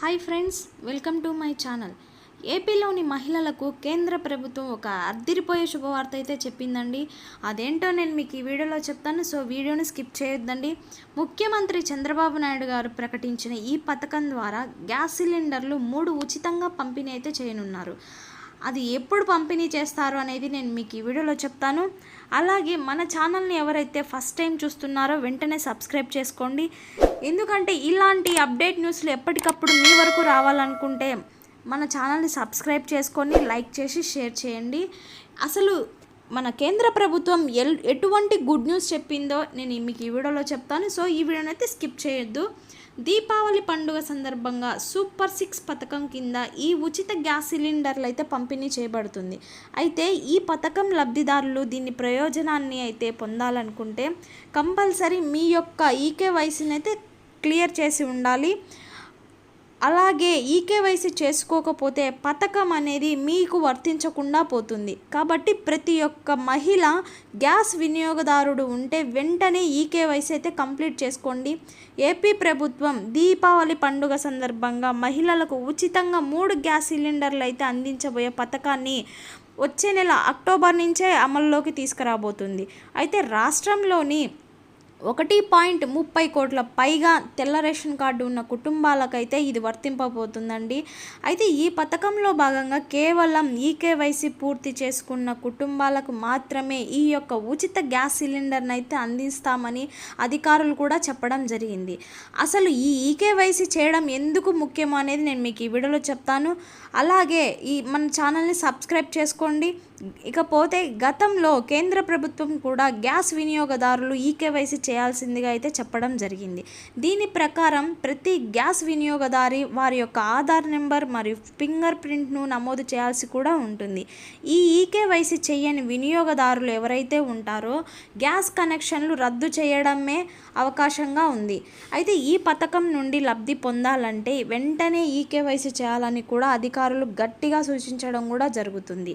Hi friends welcome to my channel. ఏపీలోని మహిళలకు కేంద్ర ప్రభుత్వం ఒక అద్దిరిపోయే శుభవార్త అయితే చెప్పిందండి. అదేంటో నేను మీకు ఈ వీడియోలో చెప్తాను సో వీడియోని స్కిప్ చేయొద్దండి. ముఖ్యమంత్రి చంద్రబాబు నాయుడు గారు ప్రకటించిన ఈ పథకం ద్వారా గ్యాస్ సిలిండర్లు మూడు ఉచితంగా పంపిణీ అయితే చేయనున్నారు. అది ఎప్పుడు పంపిణీ చేస్తారు అనేది నేను మీకు ఈ వీడియోలో చెప్తాను. అలాగే మన ఛానల్ని ఎవరైతే ఫస్ట్ టైం చూస్తున్నారో వెంటనే సబ్స్క్రైబ్ చేసుకోండి. ఎందుకంటే ఇలాంటి అప్డేట్ న్యూస్లు ఎప్పటికప్పుడు మీ వరకు రావాలనుకుంటే మన ఛానల్ని సబ్స్క్రైబ్ చేసుకొని లైక్ చేసి షేర్ చేయండి. అసలు మన కేంద్ర ప్రభుత్వం ఎల్ ఎటువంటి గుడ్ న్యూస్ చెప్పిందో నేను మీకు ఈ వీడియోలో చెప్తాను. సో ఈ వీడియోని అయితే స్కిప్ చేయొద్దు. దీపావళి పండుగ సందర్భంగా సూపర్ సిక్స్ పథకం కింద ఈ ఉచిత గ్యాస్ సిలిండర్లు అయితే పంపిణీ చేయబడుతుంది. అయితే ఈ పథకం లబ్ధిదారులు దీని ప్రయోజనాన్ని అయితే పొందాలనుకుంటే కంపల్సరీ మీ యొక్క ఈకేవైసీని అయితే క్లియర్ చేసి ఉండాలి. అలాగే ఈకేవైసీ చేసుకోకపోతే పథకం అనేది మీకు వర్తించకుండా పోతుంది. కాబట్టి ప్రతి ఒక్క మహిళ గ్యాస్ వినియోగదారుడు ఉంటే వెంటనే ఈకేవైసీ అయితే కంప్లీట్ చేసుకోండి. ఏపీ ప్రభుత్వం దీపావళి పండుగ సందర్భంగా మహిళలకు ఉచితంగా మూడు గ్యాస్ సిలిండర్లు అయితే అందించబోయే పథకాన్ని వచ్చే నెల అక్టోబర్ నుంచే అమల్లోకి తీసుకురాబోతుంది. అయితే రాష్ట్రంలోని ఒకటి పాయింట్ ముప్పై కోట్ల పైగా తెల్ల రేషన్ కార్డు ఉన్న కుటుంబాలకైతే ఇది వర్తింపబోతుందండి. అయితే ఈ పథకంలో భాగంగా కేవలం ఈకేవైసీ పూర్తి చేసుకున్న కుటుంబాలకు మాత్రమే ఈ యొక్క ఉచిత గ్యాస్ సిలిండర్ని అయితే అందిస్తామని అధికారులు కూడా చెప్పడం జరిగింది. అసలు ఈ ఈకేవైసీ చేయడం ఎందుకు ముఖ్యమో అనేది నేను మీకు ఈ వీడియోలో చెప్తాను. అలాగే ఈ మన ఛానల్ని సబ్స్క్రైబ్ చేసుకోండి. ఇకపోతే గతంలో కేంద్ర ప్రభుత్వం కూడా గ్యాస్ వినియోగదారులు ఈకేవైసీ చేయాల్సిందిగా అయితే చెప్పడం జరిగింది. దీని ప్రకారం ప్రతి గ్యాస్ వినియోగదారి వారి యొక్క ఆధార్ నెంబర్ మరియు ఫింగర్ ప్రింట్ను నమోదు చేయాల్సి కూడా ఉంటుంది. ఈ ఈకేవైసీ చేయని వినియోగదారులు ఎవరైతే ఉంటారో గ్యాస్ కనెక్షన్లు రద్దు చేయడమే అవకాశంగా ఉంది. అయితే ఈ పథకం నుండి లబ్ధి పొందాలంటే వెంటనే ఈకేవైసీ చేయాలని కూడా అధికారులు గట్టిగా సూచించడం కూడా జరుగుతుంది.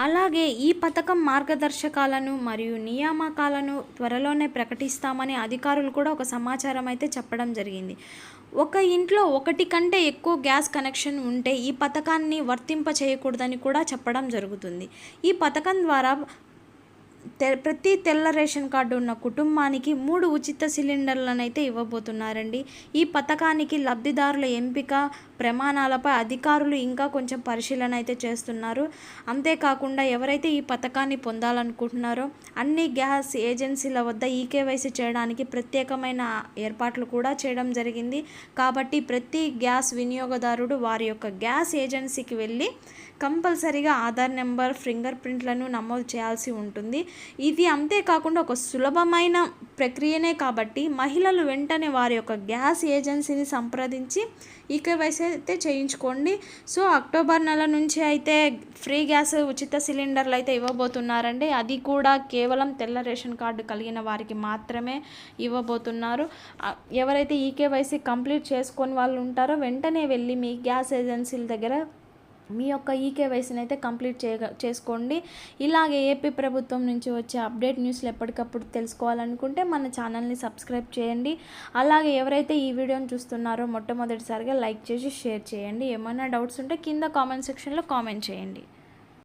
అలాగే ఈ పథకం మార్గదర్శకాలను మరియు నియామకాలను త్వరలోనే ప్రకటిస్తామని అధికారులు కూడా ఒక సమాచారం అయితే చెప్పడం జరిగింది. ఒక ఇంట్లో ఒకటి కంటే ఎక్కువ గ్యాస్ కనెక్షన్ ఉంటే ఈ పథకాన్ని వర్తింప చేయకూడదని కూడా చెప్పడం జరుగుతుంది. ఈ పథకం ద్వారా తె ప్రతి తెల్ల రేషన్ కార్డు ఉన్న కుటుంబానికి మూడు ఉచిత సిలిండర్లను అయితే ఇవ్వబోతున్నారండి. ఈ పథకానికి లబ్ధిదారుల ఎంపిక ప్రమాణాలపై అధికారులు ఇంకా కొంచెం పరిశీలన అయితే చేస్తున్నారు. అంతేకాకుండా ఎవరైతే ఈ పథకాన్ని పొందాలనుకుంటున్నారో అన్ని గ్యాస్ ఏజెన్సీల వద్ద ఈకేవైసీ చేయడానికి ప్రత్యేకమైన ఏర్పాట్లు కూడా చేయడం జరిగింది. కాబట్టి ప్రతి గ్యాస్ వినియోగదారుడు వారి యొక్క గ్యాస్ ఏజెన్సీకి వెళ్ళి కంపల్సరీగా ఆధార్ నెంబర్ ఫింగర్ ప్రింట్లను నమోదు చేయాల్సి ఉంటుంది. ఇది అంతేకాకుండా ఒక సులభమైన ప్రక్రియనే కాబట్టి మహిళలు వెంటనే వారి యొక్క గ్యాస్ ఏజెన్సీని సంప్రదించి ఈకేవైసీ అయితే చేయించుకోండి. సో అక్టోబర్ నెల నుంచి అయితే ఫ్రీ గ్యాస్ ఉచిత సిలిండర్లు అయితే ఇవ్వబోతున్నారండి. అది కూడా కేవలం తెల్ల రేషన్ కార్డు కలిగిన వారికి మాత్రమే ఇవ్వబోతున్నారు. ఎవరైతే ఈకేవైసీ కంప్లీట్ చేసుకొని వాళ్ళు ఉంటారో వెంటనే వెళ్ళి మీ గ్యాస్ ఏజెన్సీల దగ్గర మీ యొక్క ఈకేవైసీని అయితే కంప్లీట్ చేయ చేసుకోండి. ఇలాగే ఏపీ ప్రభుత్వం నుంచి వచ్చే అప్డేట్ న్యూస్లు ఎప్పటికప్పుడు తెలుసుకోవాలనుకుంటే మన ఛానల్ని సబ్స్క్రైబ్ చేయండి. అలాగే ఎవరైతే ఈ వీడియోని చూస్తున్నారో మొట్టమొదటిసారిగా లైక్ చేసి షేర్ చేయండి. ఏమైనా డౌట్స్ ఉంటే కింద కామెంట్ సెక్షన్లో కామెంట్ చేయండి.